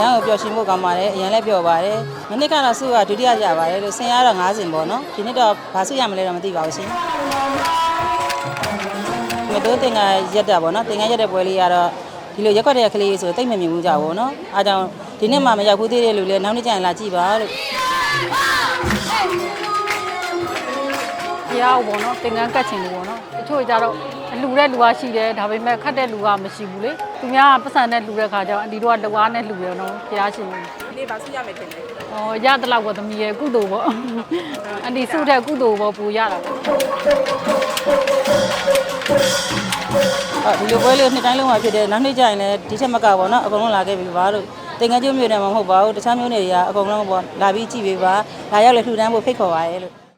ပျော်ရွှင်ဖို့ကောင်းပါတယ်အရင်လည်းပျော်ပါတယ်မနစ်ကတော့စုကဒုတိယကြပါတယ်လို့ဆင်ရတော့9စင်ပေါ့နော်ဒီနှစ်တော့ဘာစုရမလဲတော့မသိပါဘူးရှင်မတိုးတင်ကရက်တာပေါ့နော်တင်ကရက်တဲ့ပွဲလေးကတော့ဒီလိုရက်ခွက်တဲ့ကလေးဆိုတိတ်မမြင်ဘူးကြဘူးနော်အားကြောင့်ဒီနှစ်မှမရောက်ဘူးသေးတဲ့လူလည်းနောက်နေ့ကျရင်လာကြည့်ပါလို့ တရားကိုပေါ့နော်သင်္ကန်းကတ်ချင်လို့ပေါ့နော်တချို့ကြတော့လူတဲ့လူကရှိတယ်ဒါပေမဲ့ခတ်တဲ့လူကမရှိဘူးလေသူများကပတ်စံနဲ့လူတဲ့ခါကျတော့အန်ဒီတို့ကတဝါနဲ့လူရနော်ဘုရားရှင်ဒီဘာစုရမယ်ထင်တယ်ဟောရတလောက်ကသမီးရဲ့ကုသိုလ်ပေါ့အန်ဒီစုတဲ့ကုသိုလ်ပေါ့ပူရတာပေါ့အော်ဒီလိုပွဲလေးကိုနှစ်တိုင်းလုံးမှာဖြစ်တယ်နောက်နေ့ကျရင်လည်းဒီချက်မကပေါ့နော်အကုန်လုံးလာခဲ့ပြီပါလို့တင်ငယ်ကျွမျိုးနဲ့မဟုတ်ပါဘူးတခြားမျိုးတွေကအကုန်လုံးပေါ့လာပြီးကြည့်ပေးပါလာရောက်လေလှူဒန်းဖို့ဖိတ်ခေါ်ပါရဲလို့